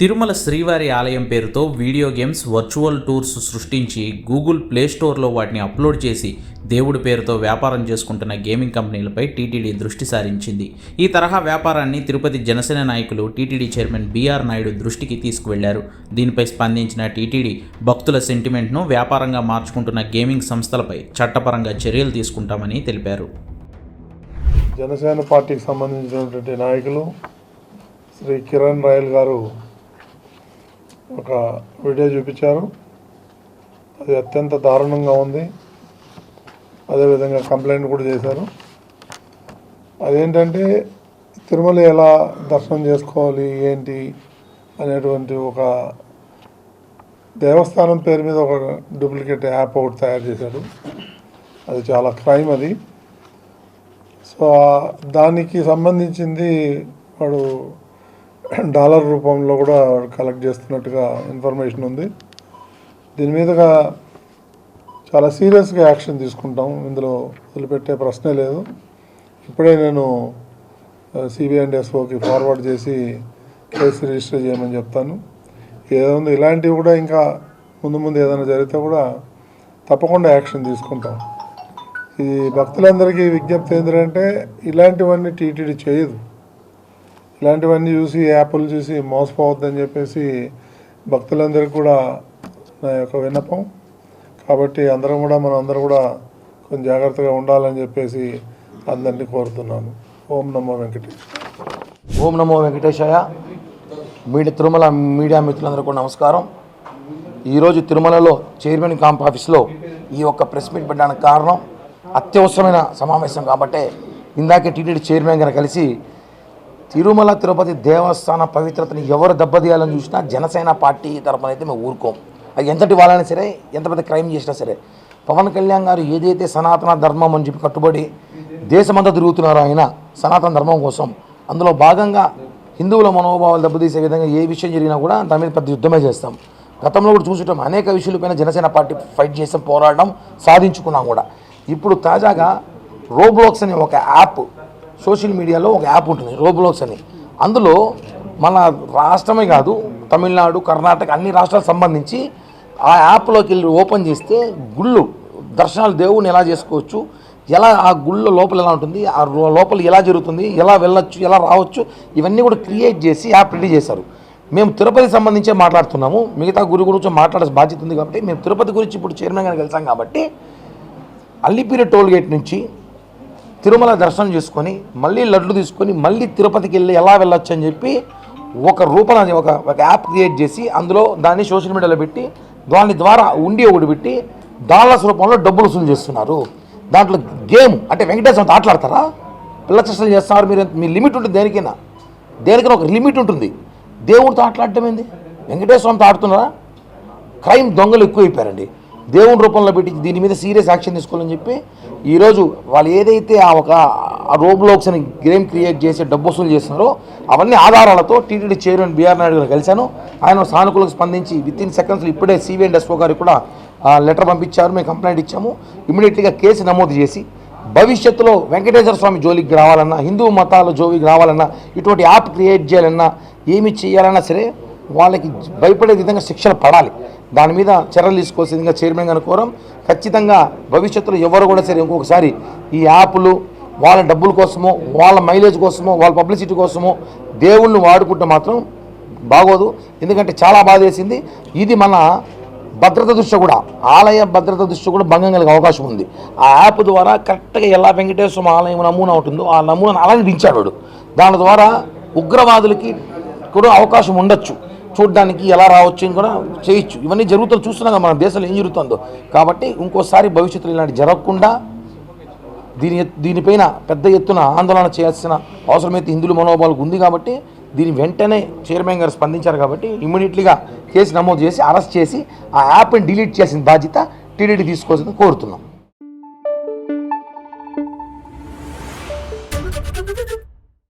తిరుమల శ్రీవారి ఆలయం పేరుతో వీడియో గేమ్స్ వర్చువల్ టూర్స్ సృష్టించి గూగుల్ ప్లే స్టోర్లో వాటిని అప్లోడ్ చేసి దేవుడి పేరుతో వ్యాపారం చేసుకుంటున్న గేమింగ్ కంపెనీలపై టీటీడీ దృష్టి సారించింది. ఈ తరహా వ్యాపారాన్ని తిరుపతి జనసేన నాయకులు టీటీడీ చైర్మన్ బీఆర్ నాయుడు దృష్టికి తీసుకువెళ్ళారు. దీనిపై స్పందించిన టీటీడీ భక్తుల సెంటిమెంట్ను వ్యాపారంగా మార్చుకుంటున్న గేమింగ్ సంస్థలపై చట్టపరంగా చర్యలు తీసుకుంటామని తెలిపారు. జనసేన పార్టీకి సంబంధించినటువంటి నాయకులు శ్రీ కిరణ్ రాయల్ గారు ఒక వీడియో చూపించారు. అది అత్యంత దారుణంగా ఉంది. అదేవిధంగా కంప్లైంట్ కూడా చేశారు. అదేంటంటే తిరుమల ఎలా దర్శనం చేసుకోవాలి ఏంటి అనేటువంటి ఒక దేవస్థానం పేరు మీద ఒక డూప్లికేట్ యాప్ ఒకటి తయారు చేశాడు అది చాలా క్రైమ్ అది. సో దానికి సంబంధించింది వాడు డాలర్ రూపంలో కూడా కలెక్ట్ చేస్తున్నట్టుగా ఇన్ఫర్మేషన్ ఉంది. దీని మీదుగా చాలా సీరియస్గా యాక్షన్ తీసుకుంటాం. ఇందులో వదిలిపెట్టే ప్రశ్నే లేదు. ఇప్పుడే నేను సిబిఐ అండ్ ఎస్ఓకి ఫార్వర్డ్ చేసి కేసు రిజిస్టర్ చేయమని చెప్తాను. ఏదో ఇలాంటివి కూడా ఇంకా ముందు ముందు ఏదైనా జరిగితే కూడా తప్పకుండా యాక్షన్ తీసుకుంటాం. ఈ భక్తులందరికీ విజ్ఞప్తి ఏంటంటే ఇలాంటివన్నీ టీటీడీ చేయదు. ఇలాంటివన్నీ చూసి యాప్లు చూసి మోసపోవద్దని చెప్పేసి భక్తులందరికీ కూడా నా యొక్క విన్నపం. కాబట్టి అందరం కూడా మనం అందరూ కూడా కొంచెం జాగ్రత్తగా ఉండాలని చెప్పేసి అందరినీ కోరుతున్నాను. ఓం నమో వెంకటేష్ ఓం నమో వెంకటేశాయ. మీడియా తిరుమల మీడియా మిత్రులందరూ కూడా నమస్కారం. ఈరోజు తిరుమలలో చైర్మన్ క్యాంప్ ఆఫీస్లో ఈ యొక్క ప్రెస్ మీట్ పెట్టడానికి కారణం అత్యవసరమైన సమావేశం కాబట్టే ఇందాకే టీటీడీ చైర్మన్ గారు కలిసి తిరుమల తిరుపతి దేవస్థాన పవిత్రతని ఎవరు దెబ్బతీయాలని చూసినా జనసేన పార్టీ తరపున అయితే మేము ఊరుకోం. అది ఎంతటి వాళ్ళైనా సరే ఎంత పెద్ద క్రైమ్ చేసినా సరే. పవన్ కళ్యాణ్ గారు ఏదైతే సనాతన ధర్మం అని చెప్పి కట్టుబడి దేశమంతా తిరుగుతున్నారో ఆయన సనాతన ధర్మం కోసం అందులో భాగంగా హిందువుల మనోభావాలు దెబ్బతీసే విధంగా ఏ విషయం జరిగినా కూడా దాని మీద పెద్ద యుద్ధమే చేస్తాం. గతంలో కూడా చూసుంటాం అనేక విషయాలపైన జనసేన పార్టీ ఫైట్ చేసాం పోరాడడం సాధించుకున్నాం కూడా. ఇప్పుడు తాజాగా రోబ్లాక్స్ అనే ఒక యాప్ సోషల్ మీడియాలో ఒక యాప్ ఉంటుంది రోబ్లాక్స్ అని. అందులో మన రాష్ట్రమే కాదు తమిళనాడు కర్ణాటక అన్ని రాష్ట్రాలకు సంబంధించి ఆ యాప్లోకి వెళ్ళి ఓపెన్ చేస్తే గుళ్ళు దర్శనాలు దేవుని ఎలా చేసుకోవచ్చు ఎలా ఆ గుళ్ళ లోపల ఎలా ఉంటుంది ఆ రో- లోపల ఎలా జరుగుతుంది ఎలా వెళ్ళొచ్చు ఎలా రావచ్చు ఇవన్నీ కూడా క్రియేట్ చేసి యాప్ రెడీ చేశారు. మేము తిరుపతి సంబంధించే మాట్లాడుతున్నాము మిగతా గురి గురించి మాట్లాడే బాధ్యత ఉంది కాబట్టి మేము తిరుపతి గురించి ఇప్పుడు చైర్మన్ గారికి వెళ్తాం కాబట్టి అల్లిపిరి టోల్ గేట్ నుంచి తిరుమల దర్శనం చేసుకొని మళ్ళీ లడ్లు తీసుకొని మళ్ళీ తిరుపతికి వెళ్ళి ఎలా వెళ్ళొచ్చు అని చెప్పి ఒక రూపం ఒక ఒక యాప్ క్రియేట్ చేసి అందులో దాన్ని సోషల్ మీడియాలో పెట్టి దాని ద్వారా ఉండి ఒకటి పెట్టి డాలర్స్ రూపంలో డబ్బులు వసూలు చేస్తున్నారు. దాంట్లో గేమ్ అంటే వెంకటేశ్వర ఆటలాడతారా పిల్ల చేష్టలు చేస్తున్నారు మీరు మీ లిమిట్ ఉంటుంది దేనికైనా. దేనికైనా ఒక లిమిట్ ఉంటుంది. దేవుడితో ఆటలాడటం ఏంది? వెంకటేశ్వరంతో ఆడుతున్నారా? క్రైమ్ దొంగలు ఎక్కువైపోయారండి. దేవుని రూపంలో పెట్టి దీని మీద సీరియస్ యాక్షన్ తీసుకోవాలని చెప్పి ఈరోజు వాళ్ళు ఏదైతే ఆ ఒక రోబ్లోక్స్ అని గేమ్ క్రియేట్ చేసి డబ్బు వసూలు చేస్తున్నారో అవన్నీ ఆధారాలతో టీటీడీ చైర్మన్ బీఆర్ నాయుడు గారు కలిశాను. ఆయన సానుకూలకు స్పందించి విత్ ఇన్ సెకండ్స్లో ఇప్పుడే సిబిఐ ఎస్ఓ గారికి కూడా లెటర్ పంపించారు. మేము కంప్లైంట్ ఇచ్చాము. ఇమీడియట్లీగా కేసు నమోదు చేసి భవిష్యత్తులో వెంకటేశ్వర స్వామి జోలికి రావాలన్నా హిందూ మతాల జోలికి రావాలన్నా ఇటువంటి యాప్ క్రియేట్ చేయాలన్నా ఏమి చేయాలన్నా సరే వాళ్ళకి భయపడే విధంగా శిక్షలు పడాలి. దాని మీద చర్యలు తీసుకోవాల్సిందిగా చైర్మన్ గారిని కోరం. ఖచ్చితంగా భవిష్యత్తులో ఎవరు కూడా సరే ఇంకొకసారి ఈ యాప్లు వాళ్ళ డబ్బుల కోసమో వాళ్ళ మైలేజ్ కోసమో వాళ్ళ పబ్లిసిటీ కోసమో దేవుళ్ళు వాడుకుంటే మాత్రం బాగోదు. ఎందుకంటే చాలా బాధ వేసింది. ఇది మన భద్రత దృష్ట్యా కూడా ఆలయ భద్రత దృష్ట్యా కూడా భంగం కలిగే అవకాశం ఉంది. ఆ యాప్ ద్వారా కరెక్ట్గా ఎలా వెంకటేశ్వర ఆలయం నమూనా ఉంటుందో ఆ నమూనాను అలాగే దించాడు దాని ద్వారా ఉగ్రవాదులకి కూడా అవకాశం ఉండొచ్చు. చూడడానికి ఎలా రావచ్చు అని కూడా చేయొచ్చు. ఇవన్నీ జరుగుతుంది చూస్తున్నాం మన దేశంలో ఏం జరుగుతుందో. కాబట్టి ఇంకోసారి భవిష్యత్తులో ఇలాంటి జరగకుండా దీని దీనిపైన పెద్ద ఎత్తున ఆందోళన చేయాల్సిన అవసరమైతే హిందువుల మనోభావాలకు ఉంది కాబట్టి దీని వెంటనే చైర్మన్ గారు స్పందించారు కాబట్టి ఇమ్మీడియట్లీగా కేసు నమోదు చేసి అరెస్ట్ చేసి ఆ యాప్ని డిలీట్ చేసిన బాధ్యత టీడీడీ తీసుకోవాల్సింది కోరుతున్నాం.